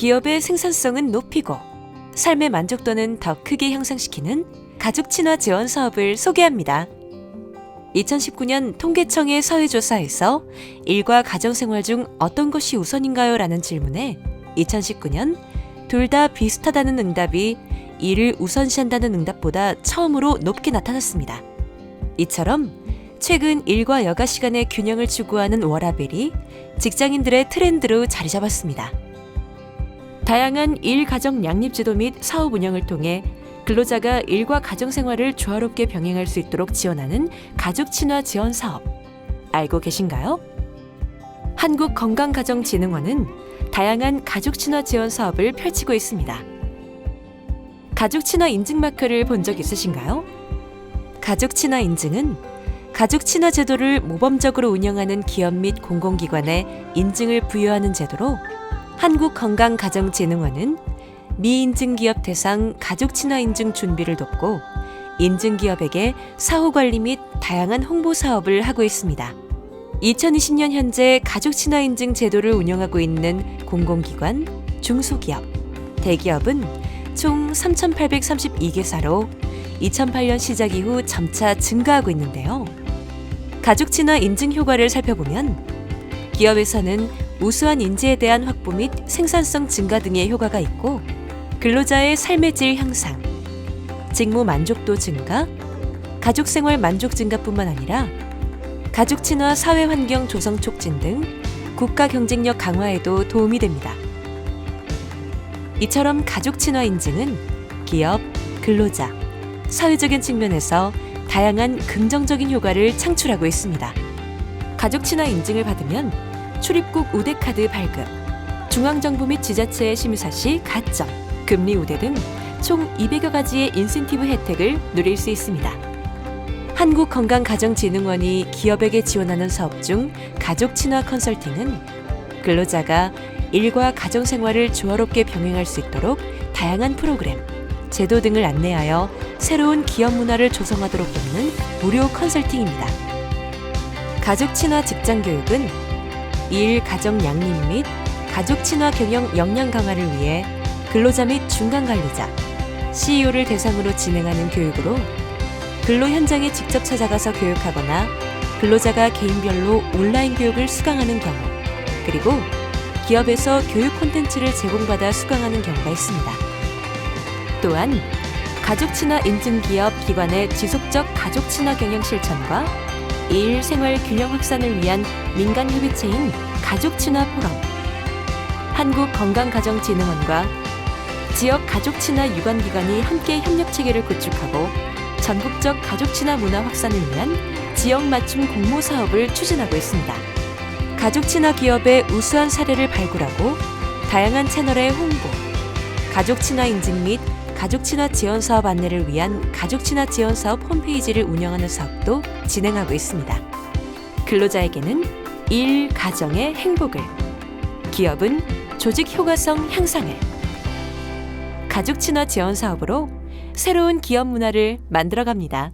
기업의 생산성은 높이고 삶의 만족도는 더 크게 향상시키는 가족 친화 지원 사업을 소개합니다. 2019년 통계청의 사회조사에서 일과 가정생활 중 어떤 것이 우선인가요? 라는 질문에 2019년 둘 다 비슷하다는 응답이 일을 우선시한다는 응답보다 처음으로 높게 나타났습니다. 이처럼 최근 일과 여가 시간의 균형을 추구하는 워라벨이 직장인들의 트렌드로 자리 잡았습니다. 다양한 일 가정 양립 제도 및 사업 운영을 통해 근로자가 일과 가정 생활을 조화롭게 병행할 수 있도록 지원하는 가족 친화 지원 사업. 알고 계신가요? 한국건강가정진흥원은 다양한 가족 친화 지원 사업을 펼치고 있습니다. 가족 친화 인증 마크를 본 적 있으신가요? 가족 친화 인증은 가족 친화 제도를 모범적으로 운영하는 기업 및 공공기관에 인증을 부여하는 제도로 한국건강가정진흥원은 미인증 기업 대상 가족 친화 인증 준비를 돕고 인증 기업에게 사후 관리 및 다양한 홍보 사업을 하고 있습니다. 2020년 현재 가족 친화 인증 제도를 운영하고 있는 공공기관, 중소기업, 대기업은 총 3,832개사로 2008년 시작 이후 점차 증가하고 있는데요. 가족 친화 인증 효과를 살펴보면 기업에서는 우수한 인재에 대한 확보 및 생산성 증가 등의 효과가 있고 근로자의 삶의 질 향상, 직무 만족도 증가, 가족 생활 만족 증가뿐만 아니라 가족 친화 사회 환경 조성 촉진 등 국가 경쟁력 강화에도 도움이 됩니다. 이처럼 가족 친화 인증은 기업, 근로자, 사회적인 측면에서 다양한 긍정적인 효과를 창출하고 있습니다. 가족 친화 인증을 받으면 출입국 우대 카드 발급, 중앙정부 및 지자체의 심사 시 가점, 금리 우대 등 총 200여 가지의 인센티브 혜택을 누릴 수 있습니다. 한국건강가정진흥원이 기업에게 지원하는 사업 중 가족 친화 컨설팅은 근로자가 일과 가정 생활을 조화롭게 병행할 수 있도록 다양한 프로그램, 제도 등을 안내하여 새로운 기업 문화를 조성하도록 돕는 무료 컨설팅입니다. 가족 친화 직장 교육은 일, 가정 양립 및 가족 친화 경영 역량 강화를 위해 근로자 및 중간 관리자, CEO를 대상으로 진행하는 교육으로 근로 현장에 직접 찾아가서 교육하거나 근로자가 개인별로 온라인 교육을 수강하는 경우, 그리고 기업에서 교육 콘텐츠를 제공받아 수강하는 경우가 있습니다. 또한 가족 친화 인증 기업 기관의 지속적 가족 친화 경영 실천과 일 생활 균형 확산을 위한 민간 협의체인 가족 친화 포럼, 한국건강가정진흥원과 지역 가족 친화 유관 기관이 함께 협력 체계를 구축하고 전국적 가족 친화 문화 확산을 위한 지역 맞춤 공모 사업을 추진하고 있습니다. 가족 친화 기업의 우수한 사례를 발굴하고 다양한 채널의 홍보, 가족 친화 인증 및 가족 친화 지원 사업 안내를 위한 가족 친화 지원 사업 홈페이지를 운영하는 사업도 진행하고 있습니다. 근로자에게는 일, 가정의 행복을, 기업은 조직 효과성 향상을, 가족 친화 지원 사업으로 새로운 기업 문화를 만들어갑니다.